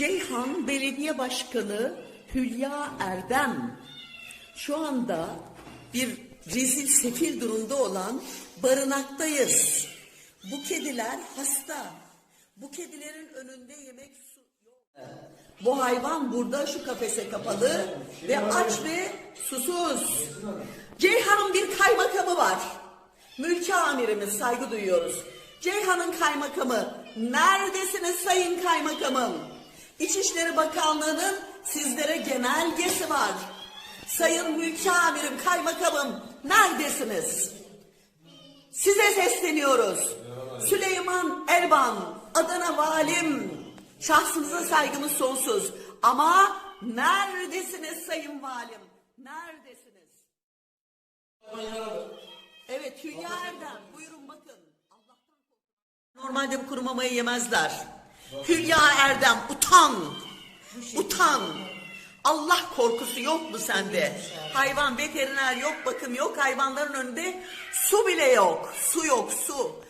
Ceyhan Belediye Başkanı Hülya Erdem şu anda bir rezil sefil durumda olan barınaktayız. Bu kediler hasta. Bu kedilerin önünde yemek su yok. Bu hayvan burada şu kafese kapalı ve aç ve susuz. Ceyhan'ın bir kaymakamı var. Mülki amirimiz saygı duyuyoruz. Ceyhan'ın kaymakamı. Neredesiniz sayın kaymakamım? İçişleri Bakanlığı'nın sizlere genelgesi var. Sayın mülki amirim, kaymakamım neredesiniz? Size sesleniyoruz. Süleyman Erban, Adana Valim. Şahsınıza saygımız sonsuz. Ama neredesiniz Sayın Valim? Neredesiniz? Evet Hülya Erdem buyurun bakın. Normalde bu kuru mamayı yemezler. Hülya Erdem utan. Utan. Allah korkusu yok mu sende? Hayvan veteriner yok, bakım yok, hayvanların önünde su bile yok. Su yok, su.